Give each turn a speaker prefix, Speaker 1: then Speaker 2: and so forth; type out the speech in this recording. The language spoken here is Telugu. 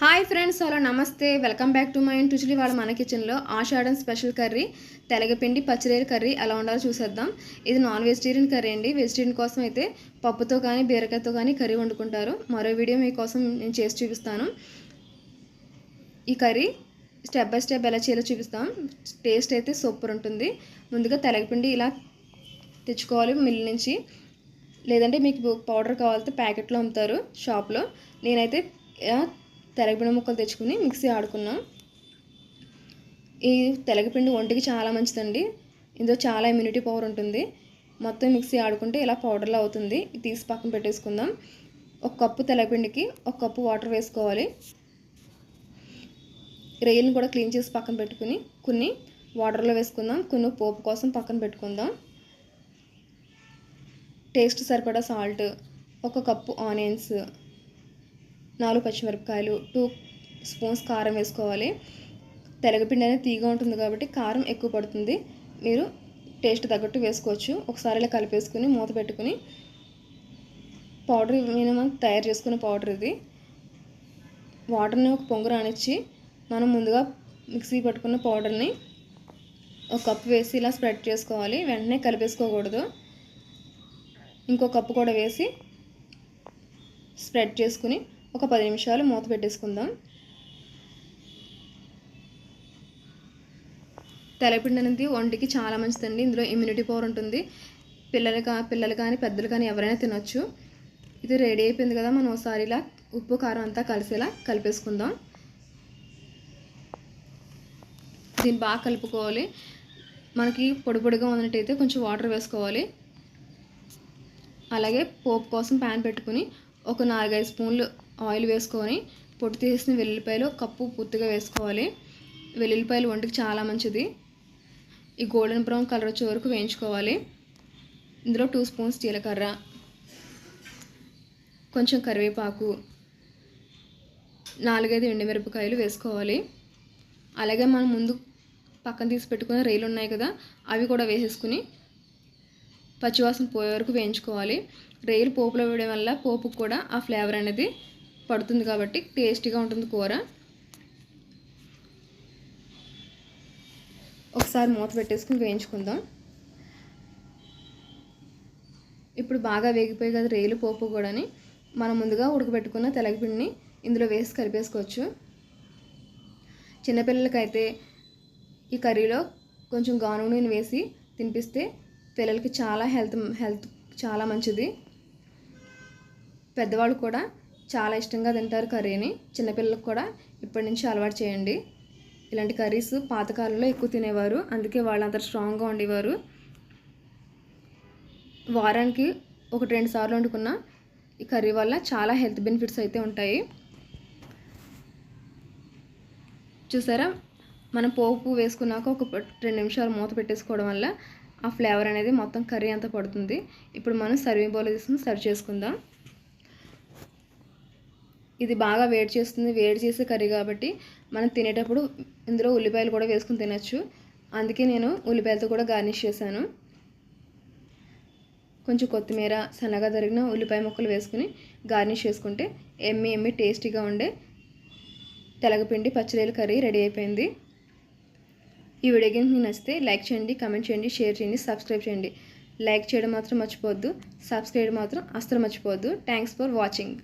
Speaker 1: హాయ్ ఫ్రెండ్స్ హలో నమస్తే. వెల్కమ్ బ్యాక్ టు మై టుచులి వాళ్ళ మన కిచెన్లో ఆషాఢం స్పెషల్ కర్రీ తెలగపిండి పచ్చిరేర కర్రీ. ఎలా ఉండాలో చూసేద్దాం. ఇది నాన్ వెజిటేరియన్ కర్రీ అండి. వెజిటేరియన్ కోసం అయితే పప్పుతో కానీ బీరకాయతో కానీ కర్రీ వండుకుంటారు. మరో వీడియో మీకోసం నేను చేసి చూపిస్తాను. ఈ కర్రీ స్టెప్ బై స్టెప్ ఎలా చేయాలో చూపిస్తాం. టేస్ట్ అయితే సూపర్ ఉంటుంది. ముందుగా తెలగపిండి ఇలా తెచ్చుకోవాలి మిల్ నుంచి. లేదంటే మీకు పౌడర్ కావాలంటే ప్యాకెట్లో అమ్ముతారు షాప్లో. నేనైతే తెరగపిండి ముక్కలు తెచ్చుకుని మిక్సీ ఆడుకున్నాం. ఈ తెలగపిండి ఒంటికి చాలా మంచిదండి. ఇందులో చాలా ఇమ్యూనిటీ పవర్ ఉంటుంది. మొత్తం మిక్సీ ఆడుకుంటే ఇలా పౌడర్లో అవుతుంది. తీసి పక్కన పెట్టేసుకుందాం. ఒక కప్పు తెలగపిండికి ఒక కప్పు వాటర్ వేసుకోవాలి. రైల్ని కూడా క్లీన్ చేసి పక్కన పెట్టుకుని కొన్ని వాటర్లో వేసుకుందాం. కొన్ని పోపు కోసం పక్కన పెట్టుకుందాం. టేస్ట్ సరిపడా సాల్ట్ ఒక కప్పు ఆనియన్స్ నాలుగు పచ్చిమిరపకాయలు టూ స్పూన్స్ కారం వేసుకోవాలి. తెలగపిండి అనేది తీగా ఉంటుంది కాబట్టి కారం ఎక్కువ పడుతుంది. మీరు టేస్ట్ తగ్గట్టు వేసుకోవచ్చు. ఒకసారి ఇలా కలిపేసుకుని మూత పెట్టుకుని పౌడర్ మినిమం తయారు చేసుకునే పౌడర్ ఇది. వాటర్ని ఒక పొంగు రానిచ్చి మనం ముందుగా మిక్సీ పట్టుకున్న పౌడర్ని ఒక కప్పు వేసి ఇలా స్ప్రెడ్ చేసుకోవాలి. వెంటనే కలిపేసుకోకూడదు. ఇంకో కప్పు కూడా వేసి స్ప్రెడ్ చేసుకుని ఒక పది నిమిషాలు మూత పెట్టేసుకుందాం. తెలపిండి అనేది ఒంటికి చాలా మంచిదండి. ఇందులో ఇమ్యూనిటీ పవర్ ఉంటుంది. పిల్లలు కా పిల్లలు కానీ పెద్దలు కానీ ఎవరైనా తినొచ్చు. ఇది రెడీ అయిపోయింది కదా మనం ఒకసారి ఇలా ఉప్పు కారం అంతా కలిసేలా కలిపేసుకుందాం. దీన్ని బాగా కలుపుకోవాలి. మనకి పొడి పొడిగా ఉన్నట్టయితే కొంచెం వాటర్ వేసుకోవాలి. అలాగే పోపు కోసం ప్యాన్ పెట్టుకుని ఒక నాలుగైదు స్పూన్లు ఆయిల్ వేసుకొని పొట్టు తీసిన వెల్లుల్లిపాయలు కప్పు పూర్తిగా వేసుకోవాలి. వెల్లుల్లిపాయలు ఒంటికి చాలా మంచిది. ఈ గోల్డెన్ బ్రౌన్ కలర్ వచ్చే వరకు వేయించుకోవాలి. ఇందులో టూ స్పూన్స్ జీలకర్ర కొంచెం కరివేపాకు నాలుగైదు ఎండుమిరపకాయలు వేసుకోవాలి. అలాగే మనం ముందు పక్కన తీసి పెట్టుకున్న రైలు ఉన్నాయి కదా అవి కూడా వేసేసుకుని పచ్చివాసన పోయే వరకు వేయించుకోవాలి. రైలు పోపులో వేయడం వల్ల పోపుకు కూడా ఆ ఫ్లేవర్ అనేది పడుతుంది కాబట్టి టేస్టీగా ఉంటుంది కూర. ఒకసారి మూత పెట్టేసుకుని వేయించుకుందాం. ఇప్పుడు బాగా వేగిపోయి కదా రేలు పోపు కూడాని మనం ముందుగా ఉడకబెట్టుకున్న తెలగపిండిని ఇందులో వేసి కలిపేసుకోవచ్చు. చిన్నపిల్లలకైతే ఈ కర్రీలో కొంచెం గాను నూనె వేసి తినిపిస్తే పిల్లలకి చాలా హెల్త్ హెల్త్ చాలా మంచిది. పెద్దవాళ్ళు కూడా చాలా ఇష్టంగా తింటారు కర్రీని. చిన్నపిల్లలకు కూడా ఇప్పటి నుంచి అలవాటు చేయండి. ఇలాంటి కర్రీస్ పాతకాలంలో ఎక్కువ తినేవారు. అందుకే వాళ్ళు అంత స్ట్రాంగ్గా ఉండేవారు. వారానికి ఒకటి రెండు సార్లు వండుకున్న ఈ కర్రీ వల్ల చాలా హెల్త్ బెనిఫిట్స్ అయితే ఉంటాయి. చూసారా? మనం పోపు వేసుకున్నాక ఒక రెండు నిమిషాలు మూత పెట్టేసుకోవడం వల్ల ఆ ఫ్లేవర్ అనేది మొత్తం కర్రీ అంతా పడుతుంది. ఇప్పుడు మనం సర్వింగ్ బౌల్ తీసుకుని సర్వ్ చేసుకుందాం. ఇది బాగా వేడి చేస్తుంది వేడి చేసే కర్రీ కాబట్టి మనం తినేటప్పుడు ఇందులో ఉల్లిపాయలు కూడా వేసుకుని తినచ్చు. అందుకే నేను ఉల్లిపాయలతో కూడా గార్నిష్ చేశాను. కొంచెం కొత్తిమీర సన్నగా తరిగిన ఉల్లిపాయ ముక్కలు వేసుకుని గార్నిష్ చేసుకుంటే ఎమ్మి ఎమ్మి టేస్టీగా ఉండే తెలగపిండి పచ్చిరేలు కర్రీ రెడీ అయిపోయింది. ఈ వీడియో గేమ్ మీకు నచ్చితే లైక్ చేయండి కమెంట్ చేయండి షేర్ చేయండి సబ్స్క్రైబ్ చేయండి. లైక్ చేయడం మాత్రం మర్చిపోవద్దు సబ్స్క్రైబ్ మాత్రం అస్సలు మర్చిపోవద్దు. Thanks for watching